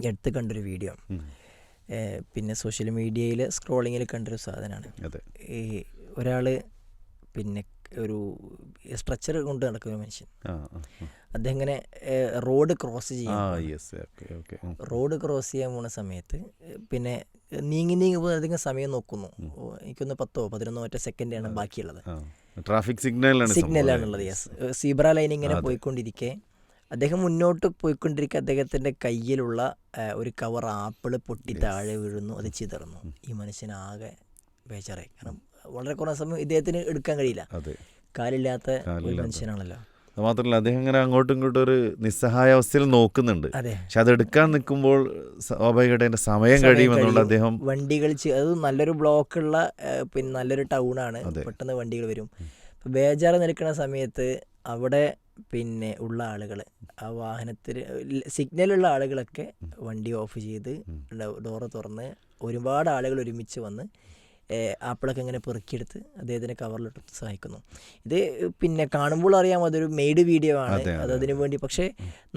ഈ അടുത്ത് കണ്ടൊരു വീഡിയോ. പിന്നെ സോഷ്യൽ മീഡിയയിൽ സ്ക്രോളിങ്ങിൽ കണ്ടൊരു സാധനമാണ് ഈ ഒരാൾ പിന്നെ ഒരു സ്ട്രക്ചർ കൊണ്ട് നടക്കുന്ന മനുഷ്യൻ. അദ്ദേഹം ഇങ്ങനെ റോഡ് ക്രോസ് ചെയ്യും റോഡ് ക്രോസ് ചെയ്യാൻ പോണ സമയത്ത് പിന്നെ നീങ്ങി നീങ്ങി പോകുന്ന അധികം സമയം നോക്കുന്നു. എനിക്കൊന്ന് പത്തോ പതിനൊന്നോ ഒറ്റ സെക്കൻഡാണ് ബാക്കിയുള്ളത്. ട്രാഫിക് സിഗ്നലാണ് സിഗ്നലാണുള്ളത് യെസ് സീബ്ര ലൈൻ ഇങ്ങനെ പോയിക്കൊണ്ടിരിക്കെ. അദ്ദേഹം മുന്നോട്ട് പോയിക്കൊണ്ടിരിക്കുക അദ്ദേഹത്തിന്റെ കയ്യിലുള്ള ഒരു കവർ ആപ്പിൾ പൊട്ടി താഴെ വീഴുന്നു അത് ചിതറുന്നു. ഈ മനുഷ്യനാകെ ബേജാറായി. കാരണം വളരെ കുറേ സമയം ഇദ്ദേഹത്തിന് എടുക്കാൻ കഴിയില്ല. കാലില്ലാത്ത ഒരു മനുഷ്യനാണല്ലോ. അത് മാത്രമല്ല അദ്ദേഹം ഇങ്ങനെ അങ്ങോട്ടും ഇങ്ങോട്ടും ഒരു നിസ്സഹായ അവസ്ഥയിൽ നോക്കുന്നുണ്ട്. പക്ഷെ അത് എടുക്കാൻ നിൽക്കുമ്പോൾ സ്വാഭാവികമായിട്ട് അതിന്റെ സമയം കഴിയുമെന്നുള്ള അദ്ദേഹം വണ്ടികൾ അത് നല്ലൊരു ബ്ലോക്കുള്ള പിന്നെ നല്ലൊരു ടൗണാണ് ആണ്. പെട്ടെന്ന് വണ്ടികൾ വരും. ബേജാറ് നിൽക്കുന്ന സമയത്ത് അവിടെ പിന്നെ ഉള്ള ആളുകൾ ആ വാഹനത്തിൽ സിഗ്നലുള്ള ആളുകളൊക്കെ വണ്ടി ഓഫ് ചെയ്ത് ഡോറ് തുറന്ന് ഒരുപാട് ആളുകൾ ഒരുമിച്ച് വന്ന് ആപ്പിളൊക്കെ ഇങ്ങനെ പെറുക്കിയെടുത്ത് അദ്ദേഹത്തിന്റെ കവറിലിട്ട് സഹായിക്കുന്നു. ഇത് പിന്നെ കാണുമ്പോൾ അറിയാം അതൊരു മെയ്ഡ് വീഡിയോ ആണ്. അതെ, അത് അതിനു വേണ്ടി പക്ഷേ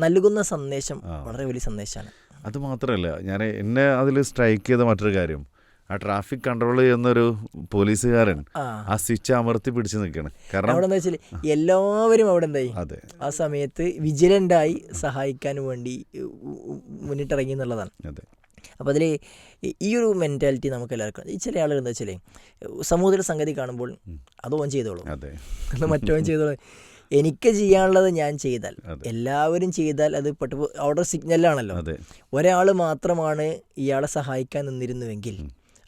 നൽകുന്ന സന്ദേശം വളരെ വലിയ സന്ദേശമാണ്. അത് മാത്രമല്ല ഞാൻ എന്നെ അതിൽ സ്ട്രൈക്ക് ചെയ്ത മറ്റൊരു കാര്യം. ആ ട്രാഫിക് കൺട്രോൾ ചെയ്യുന്നൊരു പോലീസുകാരൻ ആ. സ്വിച്ച് അമർത്തി പിടിച്ചു നിൽക്കുകയാണ് കാരണം അവിടെ എന്താ വെച്ചാൽ എല്ലാവരും അവിടെ എന്തായി? അതെ. ആ സമയത്ത് വിജിലന്റായി സഹായിക്കാൻ വേണ്ടി മുന്നിട്ടിറങ്ങി എന്നുള്ളതാണ്. അതെ. അപ്പോൾ അതിൽ ഈ ഒരു മെന്റാലിറ്റി നമുക്ക് എല്ലാവർക്കും ഈ ചില ആളുകൾ എന്താ വെച്ചാൽ സമൂഹത്തിൽ സംഗതി കാണുമ്പോൾ അത് ഓൻ ചെയ്തോളൂ. അതെ. അത് മറ്റോൻ ചെയ്തോളൂ. എനിക്ക് ചെയ്യാനുള്ളത് ഞാൻ ചെയ്താൽ. എല്ലാവരും ചെയ്താൽ അത് പെട്ടു അവിടെ സിഗ്നലാണല്ലോ ഒരാൾ മാത്രമാണ് ഇയാളെ സഹായിക്കാൻ നിന്നിരുന്നുവെങ്കിൽ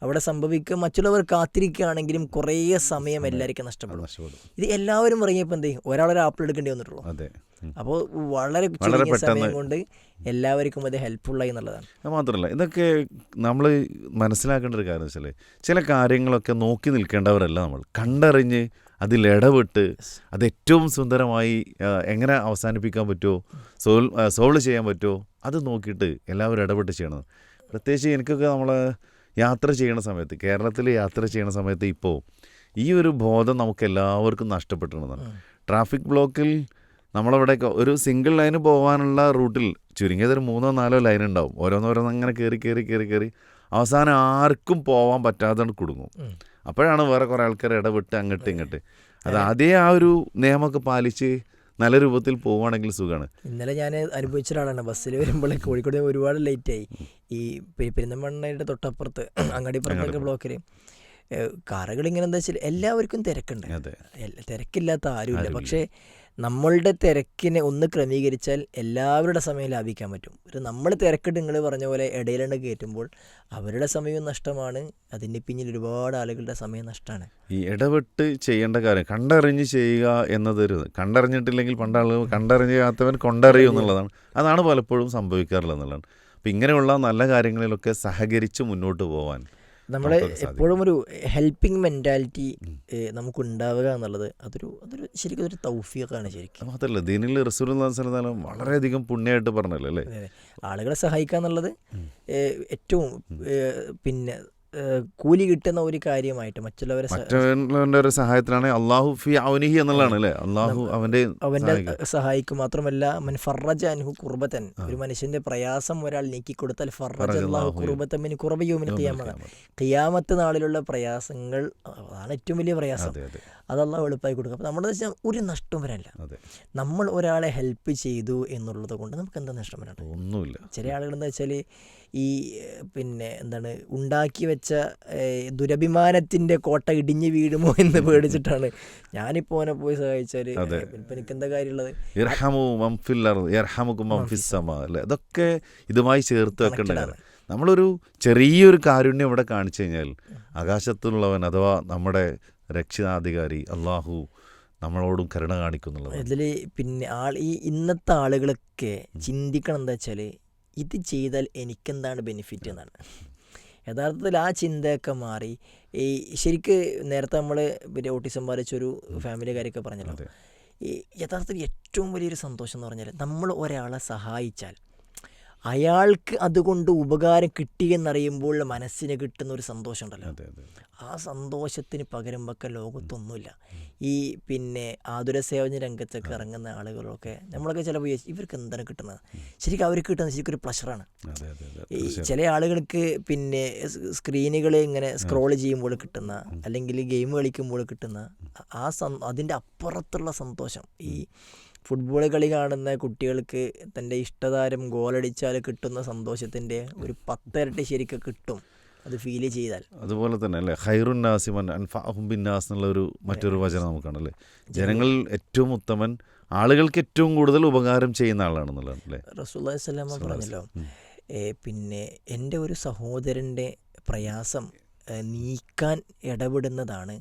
അവിടെ സംഭവിക്കുക. മറ്റുള്ളവർ കാത്തിരിക്കുകയാണെങ്കിലും കുറേ സമയം എല്ലാവർക്കും നഷ്ടപ്പെടും. ഇത് എല്ലാവരും ഇറങ്ങിയപ്പോൾ എന്തേ ഒരാളൊരു ആപ്പിൾ എടുക്കേണ്ടി വന്നിട്ടുള്ളൂ. അതെ. അപ്പോൾ വളരെ വളരെ ചുരുങ്ങിയ സമയം പെട്ടെന്ന്. കൊണ്ട് എല്ലാവർക്കും അത് ഹെൽപ്ഫുള്ളായി എന്നുള്ളതാണ്. അത് മാത്രമല്ല ഇതൊക്കെ നമ്മൾ മനസ്സിലാക്കേണ്ട ഒരു കാര്യം വെച്ചാൽ ചില കാര്യങ്ങളൊക്കെ നോക്കി നിൽക്കേണ്ടവരല്ല നമ്മൾ. കണ്ടറിഞ്ഞ് അതിൽ ഇടപെട്ട് അത് ഏറ്റവും സുന്ദരമായി എങ്ങനെ അവസാനിപ്പിക്കാൻ പറ്റുമോ സോൾ സോൾവ് ചെയ്യാൻ പറ്റുമോ അത് നോക്കിയിട്ട് എല്ലാവരും ഇടപെട്ട് ചെയ്യണം. പ്രത്യേകിച്ച് എനിക്കൊക്കെ നമ്മൾ യാത്ര ചെയ്യണ സമയത്ത് കേരളത്തിൽ യാത്ര ചെയ്യണ സമയത്ത് ഇപ്പോൾ ഈ ഒരു ബോധം നമുക്ക് എല്ലാവർക്കും നഷ്ടപ്പെട്ടിരുന്നതാണ് ട്രാഫിക് ബ്ലോക്കിൽ നമ്മളവിടെ ഒരു സിംഗിൾ ലൈന് പോകാനുള്ള റൂട്ടിൽ ചുരുങ്ങിയത് ഒരു മൂന്നോ നാലോ ലൈൻ ഉണ്ടാവും. ഓരോന്നോരോന്ന് അങ്ങനെ കയറി കയറി കയറി കയറി അവസാനം ആർക്കും പോകാൻ പറ്റാതെ കുടുങ്ങും. അപ്പോഴാണ് വേറെ കുറേ ആൾക്കാർ ഇടപെട്ട് അങ്ങോട്ട് ഇങ്ങോട്ട്. അത്. അതേ ആ ഒരു നിയമമൊക്കെ പാലിച്ച് നല്ല രൂപത്തിൽ പോവുകയാണെങ്കിൽ സുഖമാണ്. ഇന്നലെ ഞാൻ അനുഭവിച്ച ഒരാളാണ്. ബസ്സിൽ വരുമ്പോൾ കോഴിക്കോട് ഒരുപാട് ലേറ്റായി ഈ പെ- പെരിന്തൽമണ്ണയുടെ തൊട്ടപ്പുറത്ത് അങ്ങാടിപ്പുറത്തൊക്കെ ബ്ലോക്കിൽ കാറുകൾ ഇങ്ങനെ എന്താ വെച്ചാൽ എല്ലാവർക്കും തിരക്കുണ്ട്. തിരക്കില്ലാത്ത ആരുമില്ല. പക്ഷേ നമ്മളുടെ തിരക്കിനെ ഒന്ന് ക്രമീകരിച്ചാൽ എല്ലാവരുടെ സമയം ലാഭിക്കാൻ പറ്റും. ഒരു നമ്മൾ തിരക്കിട്ട് നിങ്ങൾ പറഞ്ഞ പോലെ ഇടയിലുണ്ട് കയറ്റുമ്പോൾ അവരുടെ സമയവും നഷ്ടമാണ്. അതിന്റെ പിന്നിൽ ഒരുപാട് ആളുകളുടെ സമയം നഷ്ടമാണ്. ഈ ഇടപെട്ട് ചെയ്യേണ്ട കാര്യം കണ്ടറിഞ്ഞ് ചെയ്യുക എന്നതൊരു കണ്ടറിഞ്ഞിട്ടില്ലെങ്കിൽ പണ്ടാളുകൾ കണ്ടറിഞ്ഞാത്തവൻ കൊണ്ടറിയും എന്നുള്ളതാണ്. അതാണ് പലപ്പോഴും സംഭവിക്കാറുള്ളത് എന്നുള്ളതാണ്. അപ്പം ഇങ്ങനെയുള്ള നല്ല കാര്യങ്ങളിലൊക്കെ സഹകരിച്ച് മുന്നോട്ട് പോകാൻ നമ്മൾ എപ്പോഴും ഒരു ഹെൽപ്പിംഗ് മെന്റാലിറ്റി നമുക്ക് ഉണ്ടാവുക എന്നുള്ളത് അതൊരു അതൊരു ശരിക്കും ഒരു തൗഫിയൊക്കെയാണ് ശരിക്കും. മാത്രമല്ല ദീനിൽ സ്ഥലത്താലും വളരെയധികം പുണ്യമായിട്ട് പറഞ്ഞല്ലോ അല്ലേ. ആളുകളെ സഹായിക്കുക എന്നുള്ളത് ഏറ്റവും പിന്നെ കൂലി കിട്ടുന്ന ഒരു കാര്യമായിട്ട് മറ്റുള്ളവരെ ഒരു സഹായത്തിലാണ് അള്ളാഹു ഫി അവനിഹി എന്നുള്ളതാണ് അല്ലേ? അള്ളാഹു അവന്റെ അവന്റെ സഹായിക്കും. മാത്രമല്ല മൻ ഫറജ അൻഹു കുർബത്തൻ ഒരു മനുഷ്യന്റെ പ്രയാസം ഒരാൾ നീക്കി കൊടുത്താൽ ഫറജ മിൻ കുർബയോമിൻ ഖിയാമ. ഖിയാമത്ത്. ഖിയാമത്ത് നാളിലുള്ള പ്രയാസങ്ങൾ അതാണ് ഏറ്റവും വലിയ പ്രയാസം. അതെ അള്ളാഹു എളുപ്പമായി കൊടുക്കും. അപ്പോൾ നമ്മുടെ വെച്ചാൽ ഒരു നഷ്ടം വരല്ല. നമ്മൾ ഒരാളെ ഹെൽപ്പ് ചെയ്തു എന്നുള്ളത് കൊണ്ട് നമുക്ക് എന്താ നഷ്ടം വരാണ്ട് ഒന്നുമില്ല. ചില ആളുകൾ എന്താ വെച്ചാൽ ഈ പിന്നെ എന്താണ് ഉണ്ടാക്കി വെച്ച ദുരഭിമാനത്തിന്റെ കോട്ട ഇടിഞ്ഞു വീഴുമോ എന്ന് പേടിച്ചിട്ടാണ് ഞാനിപ്പോൾ അവനെ പോയി സഹായിച്ചാൽ. ഇപ്പം എനിക്ക് എന്താ കാര്യമുള്ളത് ഇതൊക്കെ ഇതുമായി ചേർത്ത് വെക്കേണ്ട നമ്മളൊരു ചെറിയൊരു കാരുണ്യം ഇവിടെ കാണിച്ചു കഴിഞ്ഞാൽ ആകാശത്തുള്ളവൻ അഥവാ നമ്മുടെ രക്ഷിതാധികാരി അള്ളാഹു നമ്മളോടും കരുണ കാണിക്കുന്നുള്ളത് ഇതിൽ പിന്നെ ആൾ ഈ ഇന്നത്തെ ആളുകളൊക്കെ ചിന്തിക്കണം എന്താ വെച്ചാൽ ഇത് ചെയ്താൽ എനിക്കെന്താണ് ബെനിഫിറ്റ് എന്നാണ്. യഥാർത്ഥത്തിൽ ആ ചിന്തയൊക്കെ മാറി. ഈ ശരിക്ക് നേരത്തെ നമ്മൾ പിന്നെ ഓട്ടിസം ബാധിച്ചൊരു ഫാമിലി കാര്യമൊക്കെ പറഞ്ഞല്ലോ. ഈ യഥാർത്ഥത്തിൽ ഏറ്റവും വലിയൊരു സന്തോഷം എന്ന് പറഞ്ഞാൽ നമ്മൾ ഒരാളെ സഹായിച്ചാൽ അയാൾക്ക് അതുകൊണ്ട് ഉപകാരം കിട്ടിയെന്നറിയുമ്പോൾ മനസ്സിന് കിട്ടുന്ന ഒരു സന്തോഷം ഉണ്ടല്ലോ അതെ അതെ. ആ സന്തോഷത്തിന് പകരം വെക്കാൻ ലോകത്തൊന്നുമില്ല. ഈ പിന്നെ ആതുര സേവന രംഗത്തൊക്കെ ഇറങ്ങുന്ന ആളുകളൊക്കെ നമ്മളൊക്കെ ചിലപ്പോൾ ഇവർക്ക് എന്താണ് കിട്ടുന്നത്? ശരിക്കും അവർക്ക് കിട്ടുന്നത് ശരിക്കും ഒരു പ്ലഷറാണ് ഈ ചില ആളുകൾക്ക് പിന്നെ സ്ക്രീനുകൾ ഇങ്ങനെ സ്ക്രോൾ ചെയ്യുമ്പോൾ കിട്ടുന്ന അല്ലെങ്കിൽ ഗെയിം കളിക്കുമ്പോൾ കിട്ടുന്ന ആ സന് അതിന്റെ അപ്പുറത്തുള്ള സന്തോഷം. ഈ ഫുട്ബോൾ കളി കാണുന്ന കുട്ടികൾക്ക് തന്റെ ഇഷ്ടതാരം ഗോളടിച്ചാൽ കിട്ടുന്ന സന്തോഷത്തിന്റെ ഒരു പത്തിരട്ടി ശരിക്കും കിട്ടും. അത് ഫീൽ ചെയ്താൽ. അതുപോലെ തന്നെ അല്ലേ? ഹൈറുൻ നാസിമൻ അൻഫാഹും ബിന്നാസ് എന്നുള്ള ഒരു മറ്റൊരു വചനം നമുക്കാണല്ലേ ജനങ്ങളിൽ ഏറ്റവും ഉത്തമൻ ആളുകൾക്ക് ഏറ്റവും കൂടുതൽ ഉപകാരം ചെയ്യുന്ന ആളാണെന്നുള്ളതാണ് അല്ലേ? റസൂല്ലാ സ്വലാമ പറഞ്ഞല്ലോ പിന്നെ എന്റെ ഒരു സഹോദരന്റെ പ്രയാസം നീക്കാൻ ഇടപെടുന്നതാണ്.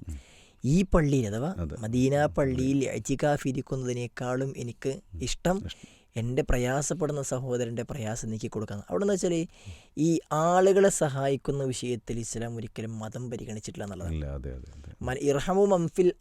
ഈ പള്ളിയിൽ അഥവാ മദീന പള്ളിയിൽ അജികാഫ് ഇരിക്കുന്നതിനേക്കാളും എനിക്ക് ഇഷ്ടം എന്റെ പ്രയാസപ്പെടുന്ന സഹോദരന്റെ പ്രയാസം നീക്കി കൊടുക്കാൻ. അവിടെ എന്ന് വെച്ചാൽ ഈ ആളുകളെ സഹായിക്കുന്ന വിഷയത്തിൽ ഇസ്ലാം ഒരിക്കലും മതം പരിഗണിച്ചിട്ടില്ല എന്നുള്ളതാണ്. ഇർഹമു മംഫിൽ.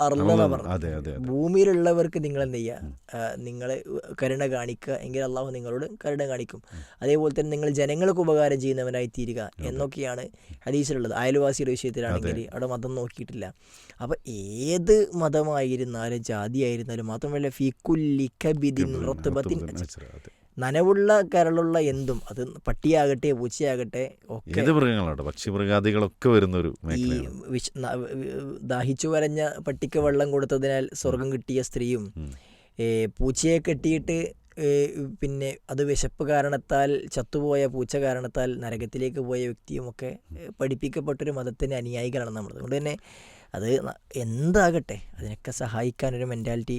ഭൂമിയിലുള്ളവർക്ക് നിങ്ങൾ എന്ത് ചെയ്യുക നിങ്ങൾ കരുണ കാണിക്കുക എങ്കിൽ അള്ളാഹു നിങ്ങളോട് കരുണ കാണിക്കും. അതേപോലെ തന്നെ നിങ്ങൾ ജനങ്ങൾക്ക് ഉപകാരം ചെയ്യുന്നവനായി തീരുക എന്നൊക്കെയാണ് ഹദീസിലുള്ളത്. അയൽവാസിയുടെ വിഷയത്തിലാണെങ്കിൽ അവിടെ മതം നോക്കിയിട്ടില്ല. അപ്പോൾ ഏത് മതമായിരുന്നാലും ജാതിയായിരുന്നാലും മാത്രമല്ല ഫിക്കുല്ലിക്കബിദിൻ റത്തുബത്തിൻ. നനവുള്ള കരളുള്ള എന്തും അത് പട്ടിയാകട്ടെ പൂച്ചയാകട്ടെ ഒക്കെ ഏത് മൃഗങ്ങളാണ്? പക്ഷിമൃഗാദികളൊക്കെ വരുന്ന ഒരു ഈ വിശ് ദാഹിച്ചു വരഞ്ഞ പട്ടിക്ക് വെള്ളം കൊടുത്തതിനാൽ സ്വർഗം കിട്ടിയ സ്ത്രീയും. പൂച്ചയെ കെട്ടിയിട്ട് പിന്നെ അത് വിശപ്പ് കാരണത്താൽ ചത്തുപോയ പൂച്ച കാരണത്താൽ നരകത്തിലേക്ക് പോയ വ്യക്തിയുമൊക്കെ ഒക്കെ പഠിപ്പിക്കപ്പെട്ടൊരു മതത്തിന്റെ അനുയായികളാണ് നമ്മൾ അതുകൊണ്ട് തന്നെ അത് എന്താകട്ടെ അതിനൊക്കെ സഹായിക്കാനൊരു മെന്റാലിറ്റി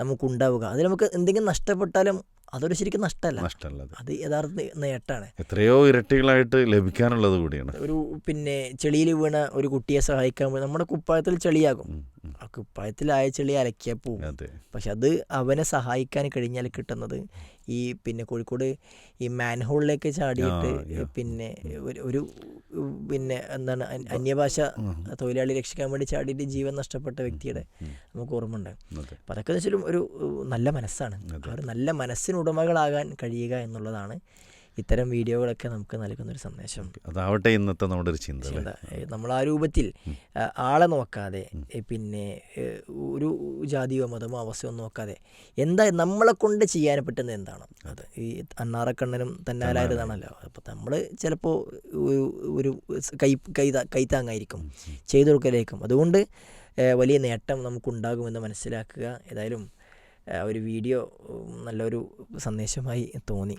നമുക്കുണ്ടാവുക. അത് നമുക്ക് എന്തെങ്കിലും നഷ്ടപ്പെട്ടാലും അതൊരു ശരിക്കും നഷ്ടമല്ല. നഷ്ടമല്ല അത്. യഥാർത്ഥ നേട്ടമാണ്. എത്രയോ ഇരട്ടികളായിട്ട് ലഭിക്കാനുള്ളത് കൂടിയാണ്. ഒരു പിന്നെ ചെളിയിൽ വീണ ഒരു കുട്ടിയെ സഹായിക്കാൻ നമ്മുടെ കുപ്പായത്തിൽ ചെളിയാകും. ആ കുപ്പായത്തിലായ ചെളി അലക്കിയാൽ പോകും പക്ഷെ അത് അവനെ സഹായിക്കാൻ കഴിഞ്ഞാൽ കിട്ടുന്നത് ഈ പിന്നെ കോഴിക്കോട് ഈ മാൻഹോളിലേക്ക് ചാടിയിട്ട് പിന്നെ ഒരു പിന്നെ എന്താണ് അന്യഭാഷ തൊഴിലാളി രക്ഷിക്കാൻ വേണ്ടി ചാടിയിട്ട് ജീവൻ നഷ്ടപ്പെട്ട വ്യക്തിയുടെ നമുക്ക് ഓർമ്മയുണ്ട്. അപ്പോൾ അപ്പം അതൊക്കെ വെച്ചാലും ഒരു നല്ല മനസ്സാണ്. അവർ ഒരു നല്ല മനസ്സിനുടമകളാകാൻ കഴിയുക എന്നുള്ളതാണ് ഇത്തരം വീഡിയോകളൊക്കെ നമുക്ക് നൽകുന്ന ഒരു സന്ദേശം അതാവട്ടെ ഇന്നത്തെ നമ്മുടെ ഒരു ചിന്ത നമ്മൾ ആ. രൂപത്തിൽ ആളെ നോക്കാതെ പിന്നെ ഒരു ജാതിയോ മതമോ അവസ്ഥയോ നോക്കാതെ എന്താ നമ്മളെ കൊണ്ട് ചെയ്യാൻ പറ്റുന്നത് എന്താണ്? അത്. ഈ അണ്ണാറക്കണ്ണനും തന്നാലായതാണല്ലോ അപ്പോൾ നമ്മൾ ചിലപ്പോൾ ഒരു ഒരു കൈ കൈ കൈത്താങ്ങായിരിക്കും ചെയ്തു കൊടുക്കലേക്കും അതുകൊണ്ട് വലിയ നേട്ടം നമുക്കുണ്ടാകുമെന്ന് മനസ്സിലാക്കുക. ഏതായാലും ഒരു വീഡിയോ നല്ലൊരു സന്ദേശമായി തോന്നി.